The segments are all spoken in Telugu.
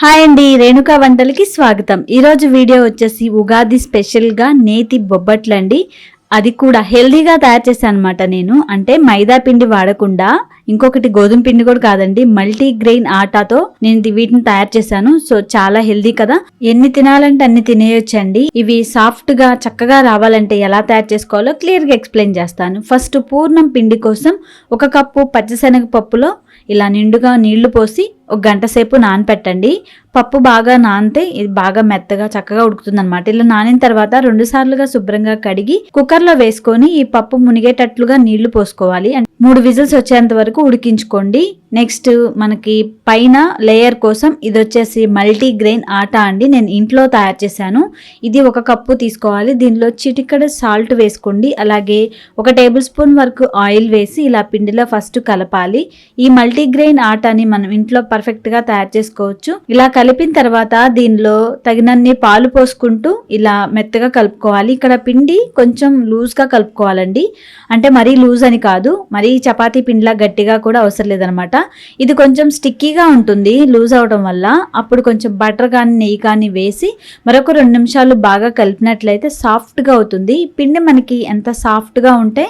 హాయ్ అండి రేణుకా వంటలకి స్వాగతం. ఈరోజు వీడియో వచ్చేసి ఉగాది స్పెషల్గా నేతి బొబ్బట్లండి. అది కూడా హెల్దీగా తయారు చేశాను అనమాట నేను. అంటే మైదా పిండి వాడకుండా ఇంకొకటి గోధుమ పిండి కూడా కాదండి మల్టీ గ్రెయిన్ ఆటాతో నేను వీటిని తయారు చేశాను. సో చాలా హెల్దీ కదా. ఎన్ని తినాలంటే అన్ని తినేయొచ్చండి. ఇవి సాఫ్ట్గా చక్కగా రావాలంటే ఎలా తయారు చేసుకోవాలో క్లియర్గా ఎక్స్ప్లెయిన్ చేస్తాను. ఫస్ట్ పూర్ణం పిండి కోసం ఒక కప్పు పచ్చిశనగ పప్పులో ఇలా నిండుగా నీళ్ళు పోసి ఒక గంట సేపు నానపెట్టండి. పప్పు బాగా నానితే ఇది బాగా మెత్తగా చక్కగా ఉడుకుతుంది అనమాట ఇలా నానిన తర్వాత రెండు సార్లుగా శుభ్రంగా కడిగి కుక్కర్లో వేసుకొని ఈ పప్పు మునిగేటట్లుగా నీళ్ళు పోసుకోవాలి. మూడు విజిల్స్ వచ్చేంత వరకు ఉడికించుకోండి. నెక్స్ట్ మనకి పైన లేయర్ కోసం ఇది వచ్చేసి మల్టీ గ్రెయిన్ ఆటా అండి. నేను ఇంట్లో తయారు చేశాను. ఇది ఒక కప్పు తీసుకోవాలి. దీనిలో చిటికడ సాల్ట్ వేసుకోండి. అలాగే ఒక టేబుల్ స్పూన్ వరకు ఆయిల్ వేసి ఇలా పిండిలో ఫస్ట్ కలపాలి. ఈ మల్టీ గ్రెయిన్ ఆటాని మనం ఇంట్లో పర్ఫెక్ట్గా తయారు చేసుకోవచ్చు. ఇలా కలిపిన తర్వాత దీనిలో తగినన్ని పాలు పోసుకుంటూ ఇలా మెత్తగా కలుపుకోవాలి. ఇక్కడ పిండి కొంచెం లూజ్గా కలుపుకోవాలండి. అంటే మరీ లూజ్ అని కాదు. మరీ చపాతీ పిండిలా గట్టిగా కూడా అవసరం లేదనమాట. ఇది కొంచెం స్టిక్కీగా ఉంటుంది లూజ్ అవడం వల్ల. అప్పుడు కొంచెం బటర్ కానీ నెయ్యి కానీ వేసి మరొక రెండు నిమిషాలు బాగా కలిపినట్లయితే సాఫ్ట్గా అవుతుంది. పిండి మనకి ఎంత సాఫ్ట్గా ఉంటే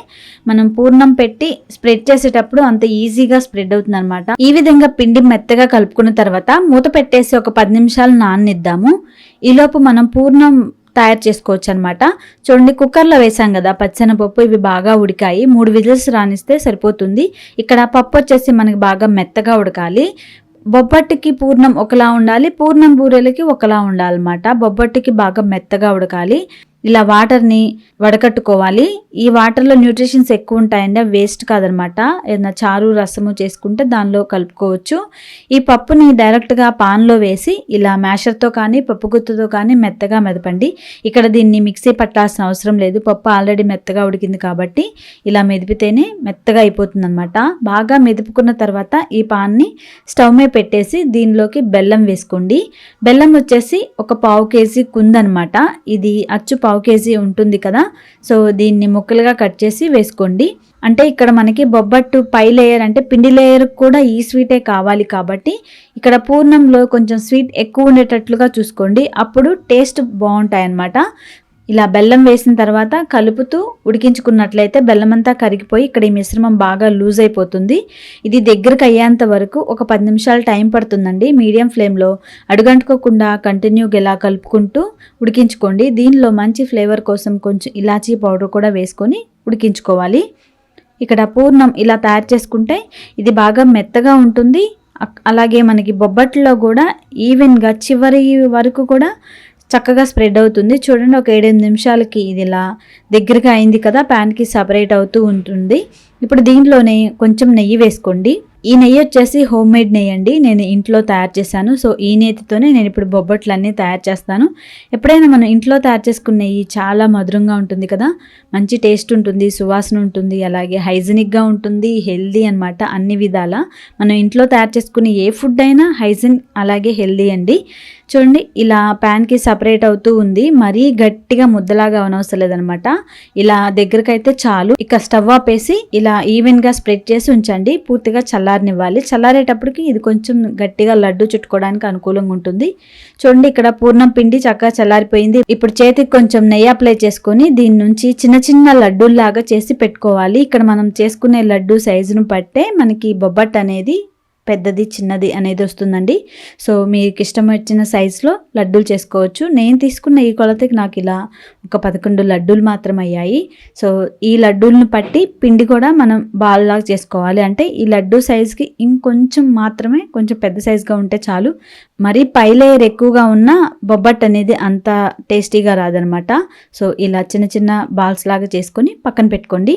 మనం పూర్ణం పెట్టి స్ప్రెడ్ చేసేటప్పుడు అంత ఈజీగా స్ప్రెడ్ అవుతుంది అనమాట ఈ విధంగా పిండి మెత్తగా కలుపుకున్న తర్వాత మూత పెట్టేసి ఒక పది నిమిషాలు నాననిద్దాము ఈలోపు మనం పూర్ణం తయారు చేసుకోవచ్చు అనమాట చూడండి కుక్కర్లో వేసాం కదా పచ్చనపప్పు ఇవి బాగా ఉడికాయి. మూడు విజిల్స్ రానిస్తే సరిపోతుంది. ఇక్కడ పప్పు వచ్చేసి మనకి బాగా మెత్తగా ఉడకాలి. బొబ్బట్టికి పూర్ణం ఒకలా ఉండాలి. పూర్ణం బూరెలకి ఒకలా ఉండాలన్నమాట. బొబ్బట్టికి బాగా మెత్తగా ఉడకాలి. ఇలా వాటర్ని వడకట్టుకోవాలి. ఈ వాటర్లో న్యూట్రిషన్స్ ఎక్కువ ఉంటాయండి అవి వేస్ట్ కాదనమాట. ఏదైనా చారు రసము చేసుకుంటే దానిలో కలుపుకోవచ్చు. ఈ పప్పుని డైరెక్ట్గా పాన్లో వేసి ఇలా మ్యాషర్తో కానీ పప్పు గుత్తుతో కానీ మెత్తగా మెదపండి. ఇక్కడ దీన్ని మిక్సీ పట్టాల్సిన అవసరం లేదు. పప్పు ఆల్రెడీ మెత్తగా ఉడికింది కాబట్టి ఇలా మెదిపితేనే మెత్తగా అయిపోతుందన్నమాట బాగా మెదుపుకున్న తర్వాత ఈ పాన్ని స్టవ్ మీద పెట్టేసి దీనిలోకి బెల్లం వేసుకోండి. బెల్లం వచ్చేసి ఒక పావు కేజీ కుందనమాట. ఇది అచ్చు పావు కేజీ ఉంటుంది కదా. సో దీన్ని ముక్కలుగా కట్ చేసి వేసుకోండి. అంటే ఇక్కడ మనకి బొబ్బట్టు పై లేయర్ అంటే పిండి లేయర్ కూడా ఈ స్వీటే కావాలి కాబట్టి ఇక్కడ పూర్ణంలో కొంచెం స్వీట్ ఎక్కువ ఉండేటట్లుగా చూసుకోండి. అప్పుడు టేస్ట్ బాగుంటాయి అన్నమాట ఇలా బెల్లం వేసిన తర్వాత కలుపుతూ ఉడికించుకున్నట్లయితే బెల్లం అంతా కరిగిపోయి ఇక్కడ ఈ మిశ్రమం బాగా లూజ్ అయిపోతుంది. ఇది దగ్గరకు అయ్యేంత వరకు ఒక పది నిమిషాలు టైం పడుతుందండి. మీడియం ఫ్లేమ్లో అడుగంటుకోకుండా కంటిన్యూగా ఇలా కలుపుకుంటూ ఉడికించుకోండి. దీనిలో మంచి ఫ్లేవర్ కోసం కొంచెం ఇలాచీ పౌడర్ కూడా వేసుకొని ఉడికించుకోవాలి. ఇక్కడ పూర్ణం ఇలా తయారు చేసుకుంటే ఇది బాగా మెత్తగా ఉంటుంది. అలాగే మనకి బొబ్బట్లో కూడా ఈవెన్గా చివరి వరకు కూడా చక్కగా స్ప్రెడ్ అవుతుంది. చూడండి ఒక ఏడెనిమిది నిమిషాలకి ఇది ఇలా దగ్గరగా అయింది కదా ప్యాన్కి సపరేట్ అవుతూ ఉంటుంది. ఇప్పుడు దీంట్లోనే కొంచెం నెయ్యి వేసుకోండి. ఈ నెయ్యి వచ్చేసి హోమ్ మేడ్ నెయ్యి అండి. నేను ఇంట్లో తయారు చేశాను. సో ఈ నేతితోనే నేను ఇప్పుడు బొబ్బట్లు అన్నీ తయారు చేస్తాను. ఎప్పుడైనా మనం ఇంట్లో తయారు చేసుకున్న నెయ్యి చాలా మధురంగా ఉంటుంది కదా. మంచి టేస్ట్ ఉంటుంది సువాసన ఉంటుంది అలాగే హైజీనిక్గా ఉంటుంది హెల్దీ అనమాట అన్ని విధాల. మనం ఇంట్లో తయారు చేసుకునే ఏ ఫుడ్ అయినా హైజీన్ అలాగే హెల్దీ అండి. చూడండి ఇలా ప్యాన్కి సపరేట్ అవుతూ ఉంది. మరీ గట్టిగా ముద్దలాగా అవనవసరం లేదనమాట ఇలా దగ్గరకైతే చాలు. ఇక స్టవ్ ఆపేసి ఇలా ఈవెన్గా స్ప్రెడ్ చేసి ఉంచండి. పూర్తిగా చల్లారనివ్వాలి. చల్లారేటప్పటికి ఇది కొంచెం గట్టిగా లడ్డు చుట్టుకోవడానికి అనుకూలంగా ఉంటుంది. చూడండి ఇక్కడ పూర్ణం పిండి చక్కగా చల్లారిపోయింది. ఇప్పుడు చేతికి కొంచెం నెయ్యి అప్లై చేసుకొని దీని నుంచి చిన్న చిన్న లడ్డూల్లాగా చేసి పెట్టుకోవాలి. ఇక్కడ మనం చేసుకునే లడ్డు సైజును బట్టే మనకి బొబ్బట్ అనేది పెద్దది చిన్నది అనేది వస్తుందండి. సో మీకు ఇష్టం వచ్చిన సైజులో లడ్డూలు చేసుకోవచ్చు. నేను తీసుకున్న ఈ కొలతకి నాకు ఇలా ఒక పదకొండు లడ్డూలు మాత్రం అయ్యాయి సో ఈ లడ్డూలను పట్టి పిండి కూడా మనం బాల్లాగా చేసుకోవాలి. అంటే ఈ లడ్డూ సైజుకి ఇంకొంచెం మాత్రమే కొంచెం పెద్ద సైజుగా ఉంటే చాలు. మరీ పై లేయర్ ఎక్కువగా ఉన్న బొబ్బట్ అనేది అంత టేస్టీగా రాదనమాట. సో ఇలా చిన్న చిన్న బాల్స్ లాగా చేసుకొని పక్కన పెట్టుకోండి.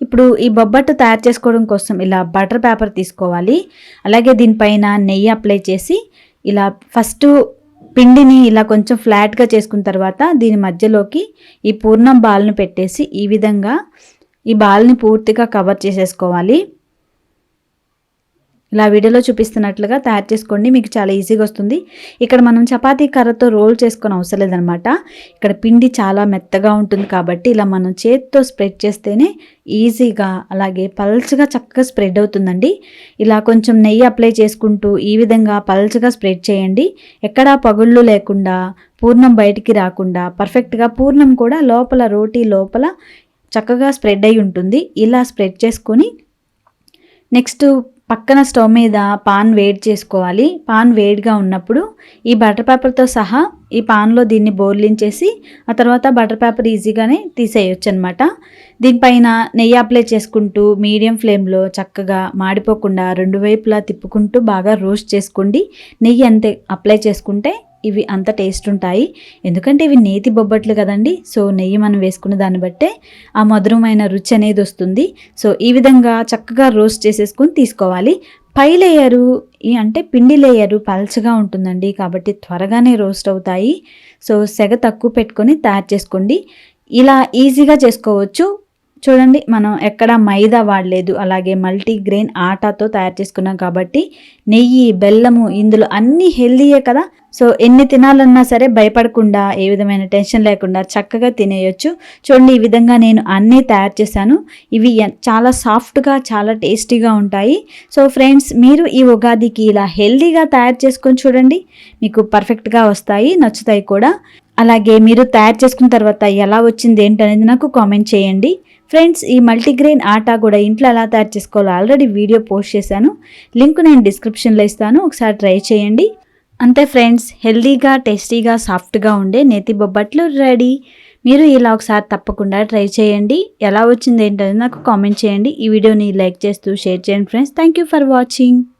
ఇప్పుడు ఈ బొబ్బట్టు తయారు చేసుకోవడం కోసం ఇలా బటర్ పేపర్ తీసుకోవాలి. అలాగే దీనిపైన నెయ్యి అప్లై చేసి ఇలా ఫస్ట్ పిండిని ఇలా కొంచెం ఫ్లాట్గా చేసుకున్న తర్వాత దీని మధ్యలోకి ఈ పూర్ణం బాల్ను పెట్టేసి ఈ విధంగా ఈ బాల్ని పూర్తిగా కవర్ చేసేసుకోవాలి. ఇలా వీడియోలో చూపిస్తున్నట్లుగా తయారు చేసుకోండి మీకు చాలా ఈజీగా వస్తుంది. ఇక్కడ మనం చపాతీ కర్రతో రోల్ చేసుకొని అవసరం లేదనమాట. ఇక్కడ పిండి చాలా మెత్తగా ఉంటుంది కాబట్టి ఇలా మనం చేతితో స్ప్రెడ్ చేస్తేనే ఈజీగా అలాగే పల్చగా చక్కగా స్ప్రెడ్ అవుతుందండి. ఇలా కొంచెం నెయ్యి అప్లై చేసుకుంటూ ఈ విధంగా పల్చగా స్ప్రెడ్ చేయండి. ఎక్కడా పగుళ్ళు లేకుండా పూర్ణం బయటికి రాకుండా పర్ఫెక్ట్గా పూర్ణం కూడా లోపల రోటీ లోపల చక్కగా స్ప్రెడ్ అయి ఉంటుంది. ఇలా స్ప్రెడ్ చేసుకొని నెక్స్ట్ పక్కన స్టవ్ మీద పాన్ వేడి చేసుకోవాలి. పాన్ వేడిగా ఉన్నప్పుడు ఈ బటర్ పేపర్తో సహా ఈ పాన్లో దీన్ని బోర్లించేసి ఆ తర్వాత బటర్ పేపర్ ఈజీగానే తీసేయొచ్చు అనమాట దీనిపైన నెయ్యి అప్లై చేసుకుంటూ మీడియం ఫ్లేమ్లో చక్కగా మాడిపోకుండా రెండు వైపులా తిప్పుకుంటూ బాగా రోస్ట్ చేసుకోండి. నెయ్యి అంతే అప్లై చేసుకుంటే ఇవి అంత టేస్ట్ ఉంటాయి. ఎందుకంటే ఇవి నేతి బొబ్బట్లు కదండి. సో నెయ్యి మనం వేసుకున్న దాన్ని బట్టే ఆ మధురమైన రుచి అనేది వస్తుంది. సో ఈ విధంగా చక్కగా రోస్ట్ చేసేసుకొని తీసుకోవాలి. పై లేయరు ఈ అంటే పిండి లేయరు పల్చగా ఉంటుందండి. కాబట్టి త్వరగానే రోస్ట్ అవుతాయి. సో సెగ తక్కువ పెట్టుకొని తయారు చేసుకోండి. ఇలా ఈజీగా చేసుకోవచ్చు. చూడండి మనం ఎక్కడ మైదా వాడలేదు అలాగే మల్టీగ్రెయిన్ ఆటాతో తయారు చేసుకున్నాం కాబట్టి నెయ్యి బెల్లము ఇందులో అన్నీ హెల్దీయే కదా. సో ఎన్ని తినాలన్నా సరే భయపడకుండా ఏ విధమైన టెన్షన్ లేకుండా చక్కగా తినేయొచ్చు. చూడండి ఈ విధంగా నేను అన్నీ తయారు చేశాను. ఇవి చాలా సాఫ్ట్గా చాలా టేస్టీగా ఉంటాయి. సో ఫ్రెండ్స్ మీరు ఈ ఉగాదికి ఇలా హెల్దీగా తయారు చేసుకొని చూడండి మీకు పర్ఫెక్ట్గా వస్తాయి నచ్చుతాయి కూడా. అలాగే మీరు తయారు చేసుకున్న తర్వాత ఎలా వచ్చింది ఏంటనేది నాకు కామెంట్ చేయండి. ఫ్రెండ్స్ ఈ మల్టీగ్రెయిన్ ఆటా కూడా ఇంట్లో ఎలా తయారు చేసుకోవాలో ఆల్రెడీ వీడియో పోస్ట్ చేశాను. లింక్ నేను డిస్క్రిప్షన్లో ఇస్తాను. ఒకసారి ట్రై చేయండి. అంతే ఫ్రెండ్స్ హెల్దీగా టేస్టీగా సాఫ్ట్గా ఉండే నేతి బొబ్బట్లు రెడీ. మీరు ఇలా ఒకసారి తప్పకుండా ట్రై చేయండి. ఎలా వచ్చింది ఏంటనేది నాకు కామెంట్ చేయండి. ఈ వీడియోని లైక్ చేస్తూ షేర్ చేయండి friends. Thank you for watching.